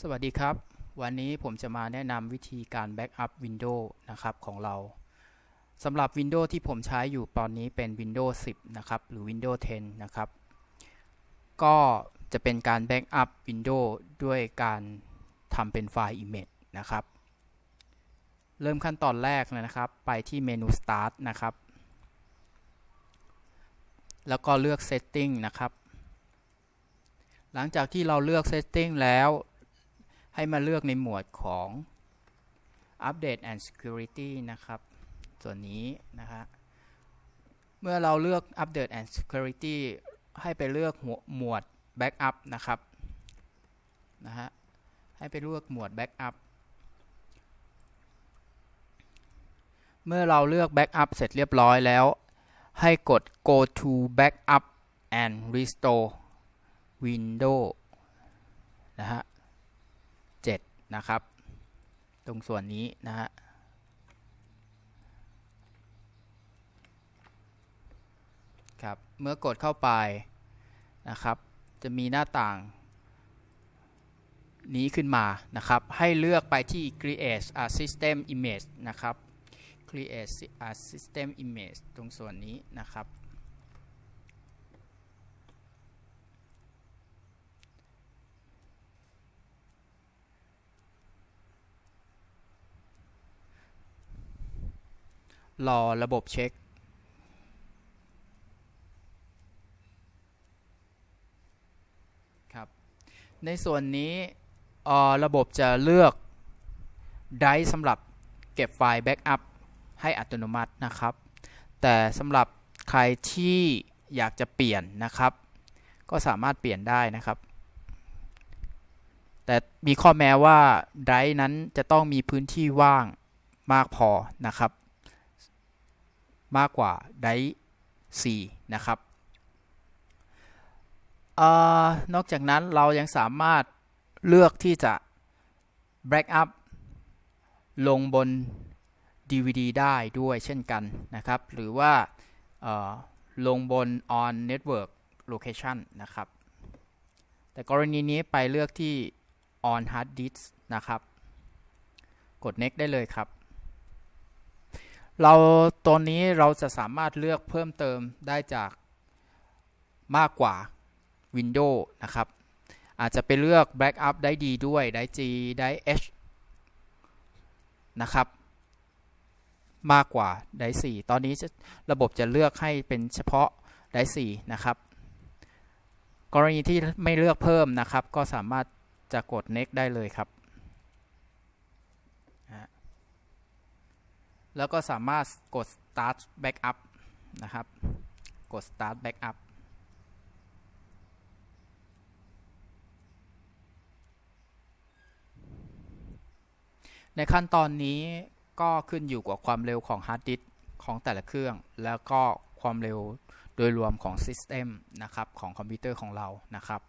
สวัสดีครับ วันนี้ผมจะมาแนะนำวิธีการแบ็กอัพ Windows นะครับของเราสำหรับ Windows ที่ผมใช้อยู่ตอนนี้เป็น Windows 10 นะครับ หรือ Windows 10 นะครับ ก็จะเป็นการแบ็กอัพ Windows ด้วยการทำเป็นไฟล์ Image นะครับ เริ่มขั้นตอนแรกนะครับ ไปที่เมนู Start นะครับ แล้วก็เลือก Setting นะครับ หลังจากที่เราเลือก Setting แล้ว ให้มาเลือกในหมวดของ Update and Security นะครับ ส่วนนี้นะฮะเมื่อเราเลือก Update and Security ให้ไปเลือกหมวด Backup นะครับนะฮะให้ไปเลือกหมวด Backup เมื่อเราเลือก Backup เสร็จเรียบร้อยแล้ว ให้กด Go to Backup and Restore Windows นะฮะ นะครับ ตรงส่วนนี้นะฮะครับเมื่อกดเข้าไปนะครับ จะมีหน้าต่างนี้ขึ้นมานะครับ ให้เลือกไปที่ create a system image นะครับ create a system image ตรงส่วนนี้นะครับ รอระบบเช็ค ครับ ในส่วนนี้ระบบจะเลือกไดร์สำหรับเก็บไฟล์แบ็กอัพให้อัตโนมัตินะครับ แต่สำหรับใครที่อยากจะเปลี่ยนนะครับ ก็สามารถเปลี่ยนได้นะครับ แต่มีข้อแม้ว่าไดร์นั้นจะต้องมีพื้นที่ว่างมากพอนะครับ มากกว่าได4นะครับอนอกจากนั้นเรายังสามารถเลือกที่จะ back up ลงบน DVD ได้ด้วยเช่นกันนะครับ หรือว่าลงบน on network location นะครับ แต่กรณีนี้ไปเลือกที่ on hard disk นะครับ กด next ได้เลยครับ เราตัวนี้เราจะสามารถเลือกเพิ่มเติมได้จากมากกว่า Windows นะครับ อาจจะไปเลือก Backup ได้ดีด้วยได้ G ได้ H นะครับ มากกว่าได้ 4 ตอนนี้ระบบจะเลือกให้เป็นเฉพาะได้ 4 นะครับ กรณีที่ไม่เลือกเพิ่มนะครับ ก็สามารถจะกด next ได้เลยครับ แล้วก็สามารถกด start backup นะครับ กด start backup ในขั้นตอนนี้ก็ขึ้นอยู่กับความเร็วของฮาร์ดดิสของแต่ละเครื่อง แล้วก็ความเร็วโดยรวมของซิสเต็มนะครับของคอมพิวเตอร์ของเรานะครับ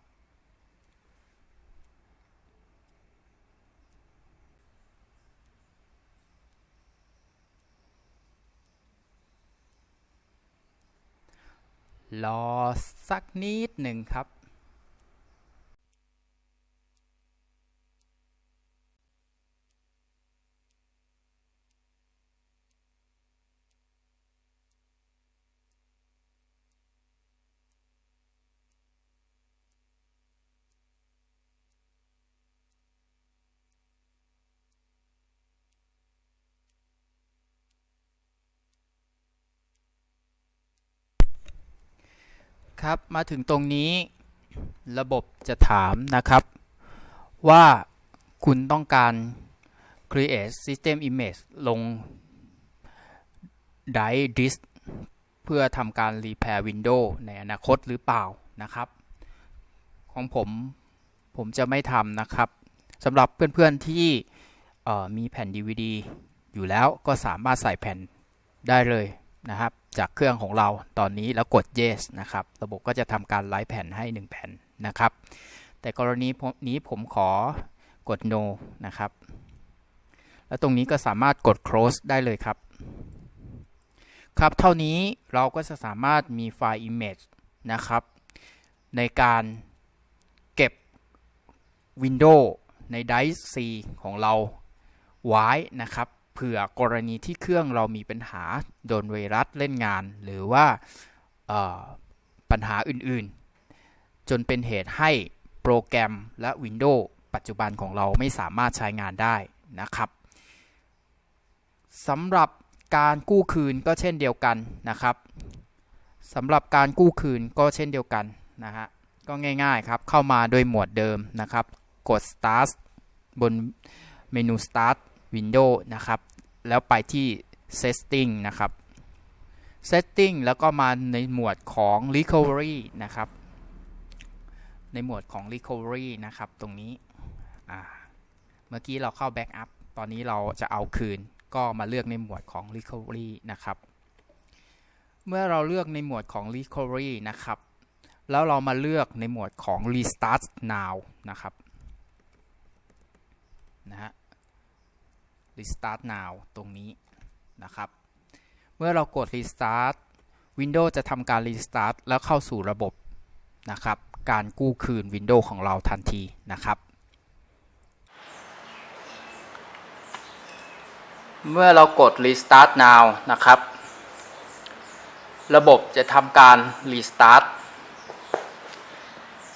รอสักนิดหนึ่งครับ ครับมาถึงตรงนี้ ระบบจะถามนะครับ ว่าคุณต้องการ create system image ลง drive disk เพื่อทำการ repair window ในอนาคตหรือเปล่านะครับ ของผมผมจะไม่ทำนะครับสำหรับเพื่อนๆที่มีแผ่น DVD อยู่แล้วก็สามารถใส่แผ่นได้เลย นะครับ จากเครื่องของเราตอนนี้แล้วกด yes นะครับ ระบบก็จะทำการไลฟ์แผ่นให้ 1 แผ่นนะครับ แต่กรณีนี้ผมขอกด no นะครับ แล้วตรงนี้ก็สามารถกด close ได้เลยครับ ครับ เท่านี้เราก็จะสามารถมีไฟล์ image นะครับ ในการเก็บ Windows ใน Dice C ของเราไว้นะครับ เผื่อกรณีที่เครื่องเรามีปัญหาโดนไวรัสเล่นงาน หรือว่าปัญหาอื่นๆ จนเป็นเหตุให้โปรแกรมและ Windows ปัจจุบันของเราไม่สามารถใช้งานได้นะครับสำหรับการกู้คืนก็เช่นเดียวกันนะครับสำหรับการกู้คืนก็เช่นเดียวกันนะฮะก็ง่ายๆครับเข้ามาโดยหมวดเดิมนะครับ กด start บนเมนู start window นะครับ แล้วไปที่ setting นะครับ setting แล้วก็มาในหมวดของ recovery นะครับ ในหมวดของ recovery นะครับ ตรงนี้เมื่อกี้เราเข้า backup ตอนนี้เราจะเอาคืน ก็มาเลือกในหมวดของ recovery นะครับ เมื่อเราเลือกในหมวดของ recovery นะครับ แล้วเรามาเลือกในหมวดของ restart now นะครับนะฮะ restart now ตรงนี้นะครับ เมื่อเรากด restart Windows จะทำการ restart แล้วเข้าสู่ระบบนะครับ การกู้คืน Windows ของเราทันทีนะครับ เมื่อเรากด Restart Now นะครับ ระบบจะทำการ Restart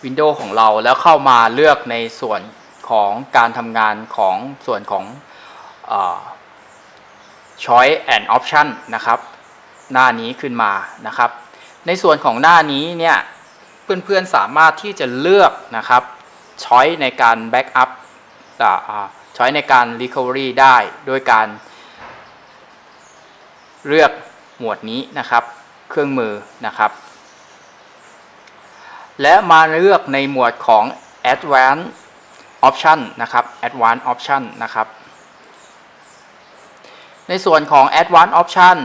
Windows ของเราแล้วเข้ามาเลือกในส่วนของการทำงานของส่วนของ Choice and Option นะครับหน้านี้ขึ้นมานะครับ ในส่วนของหน้านี้เนี่ยเพื่อนๆสามารถที่จะเลือกนะครับ Choice ในการ Backup ช้อยในการ Recovery ได้ โดยการเลือกหมวดนี้นะครับ เครื่องมือนะครับ และมาเลือกในหมวดของ Advanced Option นะครับ Advanced Option นะครับ ในส่วนของ Advanced Option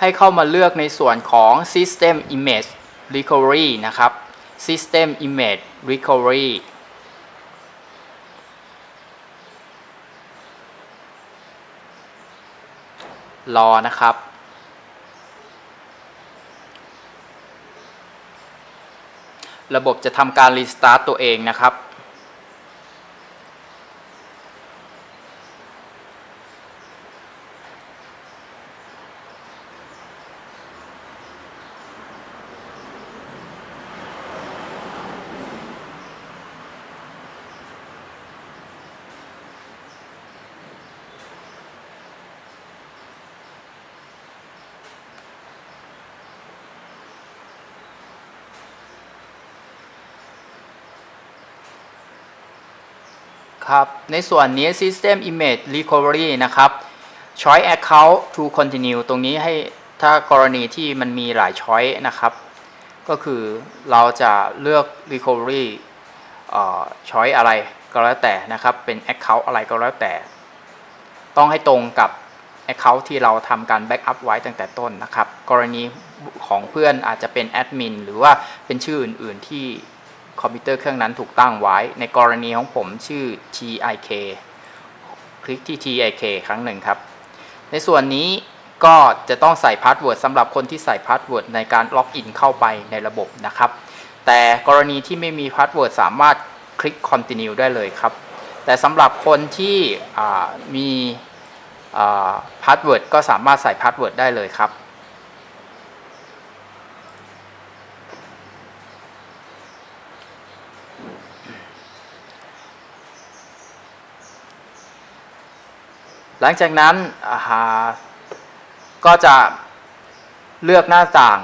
ให้เข้ามาเลือกในส่วนของ System Image Recovery นะครับ System Image Recovery รอนะครับระบบจะทำการรีสตาร์ตตัวเองนะครับ ครับ ในส่วนนี้ System Image Recovery นะครับ Choice Account to Continue ตรงนี้ให้ถ้ากรณีที่มันมีหลาย Choice นะครับ ก็คือเราจะเลือก Recovery ออ Choice อะไรก็แล้วแต่นะครับ เป็น Account อะไรก็แล้วแต่ ต้องให้ตรงกับ Account ที่เราทำการ Backup ไว้ตั้งแต่ต้นนะครับ กรณีของเพื่อนอาจจะเป็นแอดมินหรือว่าเป็นชื่ออื่น ๆ ที่ คอมพิวเตอร์เครื่องนั้นถูกตั้งไว้ ในกรณีของผมชื่อ TIK คลิกที่ TIK ครั้งหนึ่งครับ ในส่วนนี้ก็จะต้องใส่พาสเวิร์ดสำหรับคนที่ใส่พาสเวิร์ดในการล็อกอินเข้าไปในระบบนะครับ แต่กรณีที่ไม่มีพาสเวิร์ดสามารถคลิก continue ได้เลยครับ แต่สำหรับคนที่มีพาสเวิร์ดก็สามารถใส่พาสเวิร์ดได้เลยครับ หลังจากนั้นก็จะเลือกหน้าต่าง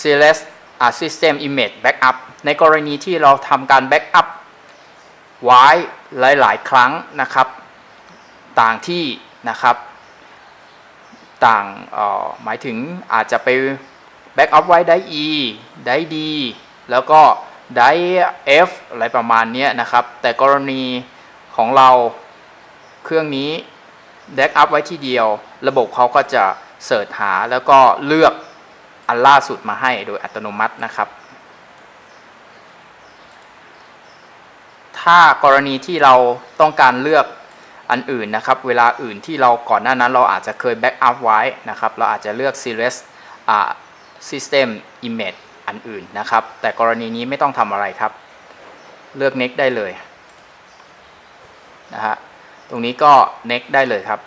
select system image backup ในกรณีที่เราทำการ backup ไว้หลาย ๆ ครั้งนะครับ ต่างที่นะครับต่างหมายถึงอาจจะไป backup ไว้ได้ E ได้ D แล้วก็ได้ F อะไรประมาณนี้นะครับ แต่กรณีของเราเครื่องนี้ แดกอัพไว้ที่เดียว ระบบเขาก็จะเสิร์ชหาแล้วก็เลือกอันล่าสุดมาให้โดยอัตโนมัตินะครับ ถ้ากรณีที่เราต้องการเลือกอันอื่นนะครับ เวลาอื่นที่เราก่อนหน้านั้นเราอาจจะเคยแบ็กอัพไว้นะครับ เราอาจจะเลือก Series System Image อันอื่นนะครับ แต่กรณีนี้ไม่ต้องทำอะไรครับ เลือก Next ได้เลยนะฮะ ตรงนี้ก็ next ได้เลยครับ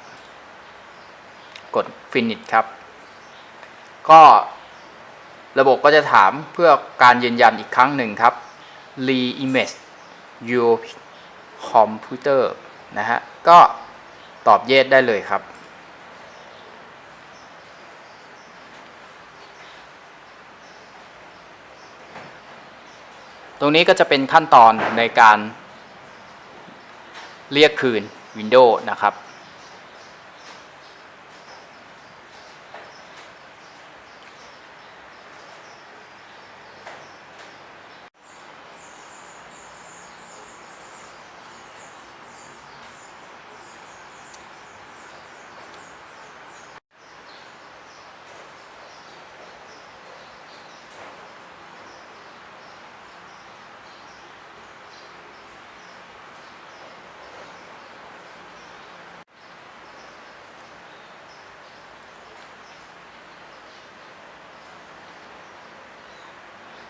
กด finish ครับ ก็ระบบก็จะถามเพื่อการยืนยันอีกครั้งหนึ่งครับ re-image your computer นะฮะ ก็ตอบ yes ได้เลยครับ ตรงนี้ก็จะเป็นขั้นตอนในการเรียกคืน Windows นะครับ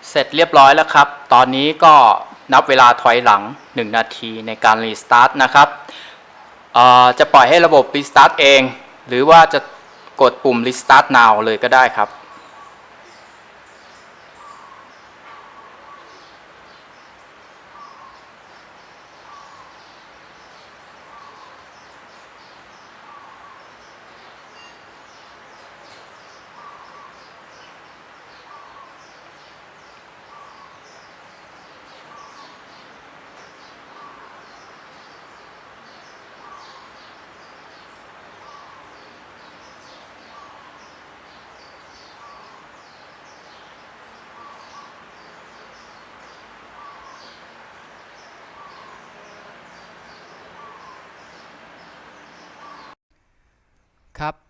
เสร็จเรียบร้อยแล้วครับ ตอนนี้ก็นับเวลาถอยหลัง 1 นาทีในการรีสตาร์ทนะครับเอ่อจะปล่อยให้ระบบรีสตาร์ทเอง หรือว่าจะกดปุ่ม Restart Now เลยก็ได้ครับ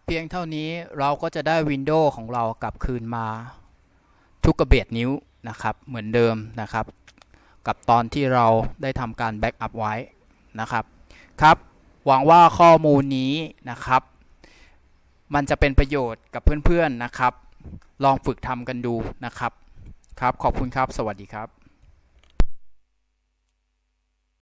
เพียงเท่านี้เราก็จะได้วินโดว์ของเรากลับคืนมาทุกกระเบียดนิ้วนะครับ เหมือนเดิมนะครับ กับตอนที่เราได้ทำการแบ็กอัพไว้นะครับครับหวังว่าข้อมูลนี้นะครับ มันจะเป็นประโยชน์กับเพื่อนๆนะครับ ลองฝึกทำกันดูนะครับครับ ขอบคุณครับ สวัสดีครับ